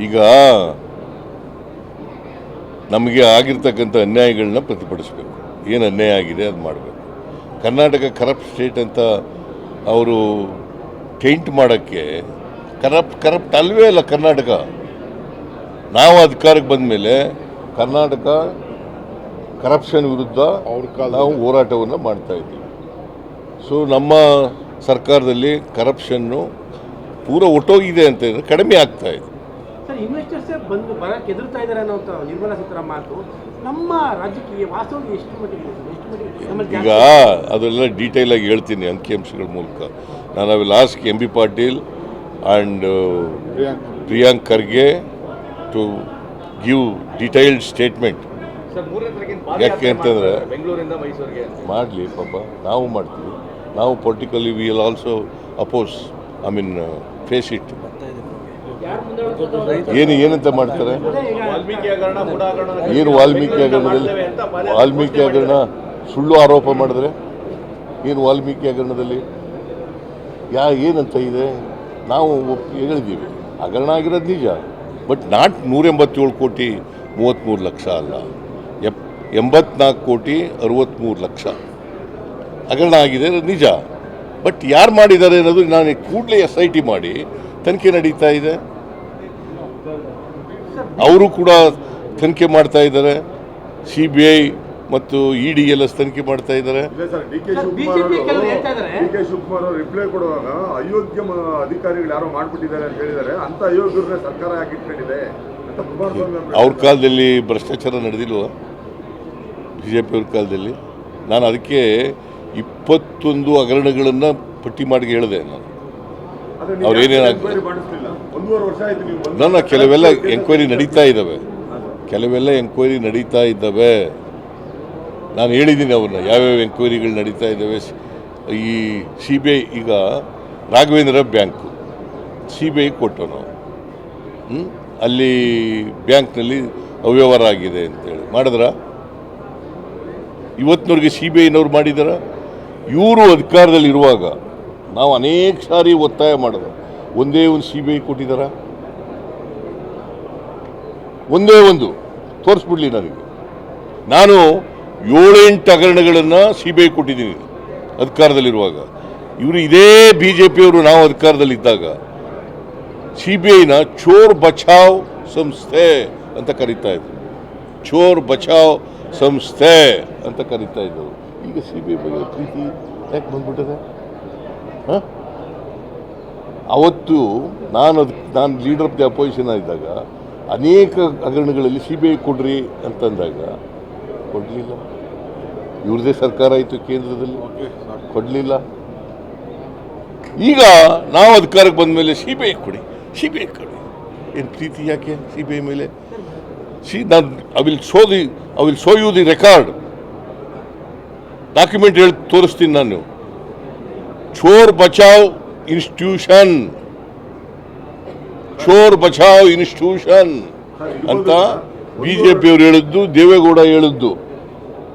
ಈಗ ನಮಗೆ ಆಗಿರ್ತಕ್ಕಂಥ ಅನ್ಯಾಯಗಳನ್ನ ಪ್ರತಿಭಟಿಸಬೇಕು. ಏನು ಅನ್ಯಾಯ ಆಗಿದೆ ಅದು ಮಾಡಬೇಕು. ಕರ್ನಾಟಕ ಕರಪ್ಟ್ ಸ್ಟೇಟ್ ಅಂತ ಅವರು ಟೈಂಟ್ ಮಾಡೋಕ್ಕೆ ಕರಪ್ಟ್ ಕರಪ್ಟ್ ಅಲ್ವೇ ಅಲ್ಲ ಕರ್ನಾಟಕ. ನಾವು ಅಧಿಕಾರಕ್ಕೆ ಬಂದ ಮೇಲೆ ಕರ್ನಾಟಕ ಕರಪ್ಷನ್ ವಿರುದ್ಧ ಅವ್ರ ನಾವು ಹೋರಾಟವನ್ನು ಮಾಡ್ತಾ ಇದ್ದೀವಿ. ಸೊ ನಮ್ಮ ಸರ್ಕಾರದಲ್ಲಿ ಕರಪ್ಷನ್ನು ಪೂರ ಒಟ್ಟೋಗಿದೆ ಅಂತ ಹೇಳಿದ್ರೆ ಕಡಿಮೆ ಆಗ್ತಾ ಇದೆ. ಸರ್ ಇನ್ವೆಸ್ಟರ್ಸ್ ಬಂದು ಬರಕ್ಕೆ ಎದುರ್ತಾ ಇದ್ದಾರೆ ಅನ್ನೋ ನಿರ್ಮಲಾ ಸೀತಾರಾಮ್ ಮಾತು. ನಮ್ಮ ರಾಜಕೀಯ ವಾಸ್ತವ ಎಷ್ಟು ಮಟ್ಟಿಗೆ ಎಷ್ಟು ಮಟ್ಟಿಗೆ ಈಗ ಅದೆಲ್ಲ ಡೀಟೇಲ್ ಆಗಿ ಹೇಳ್ತೀನಿ ಅಂಕಿಅಂಶಗಳ ಮೂಲಕ. ನಾನು I will ask M B Patil and Priyank Kharge. To give detailed statement ಯಾಕೆ ಅಂತಂದರೆ ಮಾಡಲಿ ಪಾಪ ನಾವು ಮಾಡ್ತೀವಿ. ನಾವು politically will also oppose I mean face it ಏನು, ಏನಂತ ಮಾಡ್ತಾರೆ? ಏನು ವಾಲ್ಮೀಕಿ ಹಗರಣದಲ್ಲಿ ವಾಲ್ಮೀಕಿ ಹಗರಣ ಸುಳ್ಳು ಆರೋಪ ಮಾಡಿದ್ರೆ ಏನು ವಾಲ್ಮೀಕಿ ಹಗರಣದಲ್ಲಿ? ಯಾ, ಏನಂತ ಇದೆ? ನಾವು ಹೇಳಿದ್ದೀವಿ. ಹಗರಣ ಆಗಿರೋದು ನಿಜ. ಬಟ್ ನಾಟ್ ನೂರ ಎಂಬತ್ತೇಳು ಕೋಟಿ ಮೂವತ್ತ್ಮೂರು ಲಕ್ಷ ಅಲ್ಲ. ಎಪ್, ಎಂಬತ್ನಾಲ್ಕು ಕೋಟಿ ಅರವತ್ತ್ಮೂರು ಲಕ್ಷ. ಹಗರಣ ಆಗಿದೆ ನಿಜ. ಬಟ್ ಯಾರು ಮಾಡಿದ್ದಾರೆ ಅನ್ನೋದು ನಾನು ಕೂಡಲೇ ಎಸ್ ಐ ಟಿ ಮಾಡಿ ತನಿಖೆ ನಡೀತಾ ಇದೆ. ಅವರು ಕೂಡ ತನಿಖೆ ಮಾಡ್ತಾ ಇದ್ದಾರೆ. ಸಿ ಬಿ ಐ ಮತ್ತು ಇ ಡಿ ಎಲ್ ಎಸ್ ತನಿಖೆ ಮಾಡ್ತಾ ಇದ್ದಾರೆ. Sir D K sir, Shivakumar BJP ಹೇಳ್ತಾ ಇದ್ದಾರೆ. ಡಿ ಕೆ ಶಿವಕುಮಾರ್ ಅವರು ರಿಪ್ಲೈ ಕೊಡುವಾಗ ಅಯೋಗ್ಯ ಮ- ಅಧಿಕಾರಿಗಳು ಯಾರೋ ಮಾಡಿಬಿಟ್ಟಿದ್ದಾರೆ ಅಂತ ಹೇಳಿದ್ದಾರೆ. ಅಂತ ಅಯೋಗ್ಯರನ್ನ ಸರ್ಕಾರ ಯಾಕೆ ಇಟ್ಕೊಂಡಿದೆ ಅವರು ಕಾಲದಲ್ಲಿ ಭ್ರಷ್ಟಾಚಾರ ನಡೆದಿಲ್ವ? ಬಿ ಜೆ ಪಿ ಅವ್ರ ಕಾಲದಲ್ಲಿ? ನಾನು ಅದಕ್ಕೆ ಇಪ್ಪತ್ತೊಂದು ಹಗರಣಗಳನ್ನು ಪಟ್ಟಿ ಮಾಡಿ ಹೇಳಿದೆ ನಾನು. ಅವ್ರು ಏನೇನು ನನ್ನ ಕೆಲವೆಲ್ಲ ಎಂಕ್ವೈರಿ ನಡೀತಾ ಇದ್ದಾವೆ ಕೆಲವೆಲ್ಲ ಎಂಕ್ವೈರಿ ನಡೀತಾ ಇದ್ದಾವೆ ನಾನು ಹೇಳಿದ್ದೀನಿ ಅವ್ರನ್ನ ಯಾವ್ಯಾವ ಎಂಕ್ವೈರಿಗಳು ನಡೀತಾ ಇದ್ದಾವೆ ಈ ಸಿ ಬಿ ಐ ಈಗ Raghavendra bank C B I ಕೊಟ್ಟು ನಾವು ಹ್ಞೂ ಅಲ್ಲಿ ಬ್ಯಾಂಕ್ನಲ್ಲಿ ಅವ್ಯವಹಾರ ಆಗಿದೆ ಅಂತೇಳಿ. ಮಾಡಿದ್ರ? ಇವತ್ತಿನವ್ರಿಗೆ ಸಿ ಬಿ ಐನವ್ರು ಮಾಡಿದಾರ? ಇವರು ಅಧಿಕಾರದಲ್ಲಿ ಇರುವಾಗ ನಾವು ಅನೇಕ ಸಾರಿ ಒತ್ತಾಯ ಮಾಡಿದ್ರು ಒಂದೇ ಒಂದು ಸಿ ಬಿ ಐ ಕೊಟ್ಟಿದ್ದಾರ ಒಂದೇ ಒಂದು. ತೋರಿಸ್ಬಿಡ್ಲಿ ನನಗೆ ನಾನು ಏಳೆಂಟು ಹಗರಣಗಳನ್ನು ಸಿ ಬಿ ಐ ಕೊಟ್ಟಿದ್ದೀನಿ ಅಧಿಕಾರದಲ್ಲಿರುವಾಗ. ಇವರು ಇದೇ ಬಿ ಜೆ ಪಿಯವರು ನಾವು ಅಧಿಕಾರದಲ್ಲಿದ್ದಾಗ ಸಿ ಬಿ ಐನ ಚೋರ್ ಬಚಾವ್ ಸಂಸ್ಥೆ ಅಂತ ಕರೀತಾ ಇದ್ರು. ಚೋರ್ ಬಚಾವ್ ಸಂಸ್ಥೆ ಅಂತ ಕರೀತಾ ಇದ್ದರು ಈಗ ಸಿ ಬಿ ಐ ಬಗ್ಗೆ ಪ್ರೀತಿ ಯಾಕೆ ಬಂದ್ಬಿಟ್ಟಿದೆ? ಅವತ್ತು ನಾನು ಅದು ನಾನು ಲೀಡರ್ ಆಫ್ ದಿ ಅಪೋಸಿಷನ್ ಆಗಿದ್ದಾಗ ಅನೇಕ ಹಗರಣಗಳಲ್ಲಿ ಸಿ ಬಿ ಐ ಕೊಡ್ರಿ ಅಂತಂದಾಗ ಕೊಡಲಿಲ್ಲ. ಇವ್ರದೇ ಸರ್ಕಾರ ಆಯಿತು ಕೇಂದ್ರದಲ್ಲಿ. ಕೊಡಲಿಲ್ಲ. ಈಗ ನಾವು ಅಧಿಕಾರಕ್ಕೆ ಬಂದ ಮೇಲೆ ಸಿ ಬಿ ಐ ಕೊಡಿ ಸಿ ಬಿ ಐ ಕೊಡಿ. ಏನು ಪ್ರೀತಿ ಯಾಕೆ ಸಿ ಬಿ ಐ ಮೇಲೆ? ಸಿ ನಾನು I will show the I will show you the record document ಹೇಳಿ ತೋರಿಸ್ತೀನಿ ನಾನು. ಚೋರ್ ಬಚಾವ್ ಇನ್ಸ್ಟಿಟ್ಯೂಷನ್ ಚೋರ್ ಬಚಾವ್ ಇನ್ಸ್ಟಿಟ್ಯೂಷನ್ ಅಂತ ಬಿ ಜೆ ಪಿಯವರು ಹೇಳಿದ್ದು ದೇವೇಗೌಡ ಹೇಳಿದ್ದು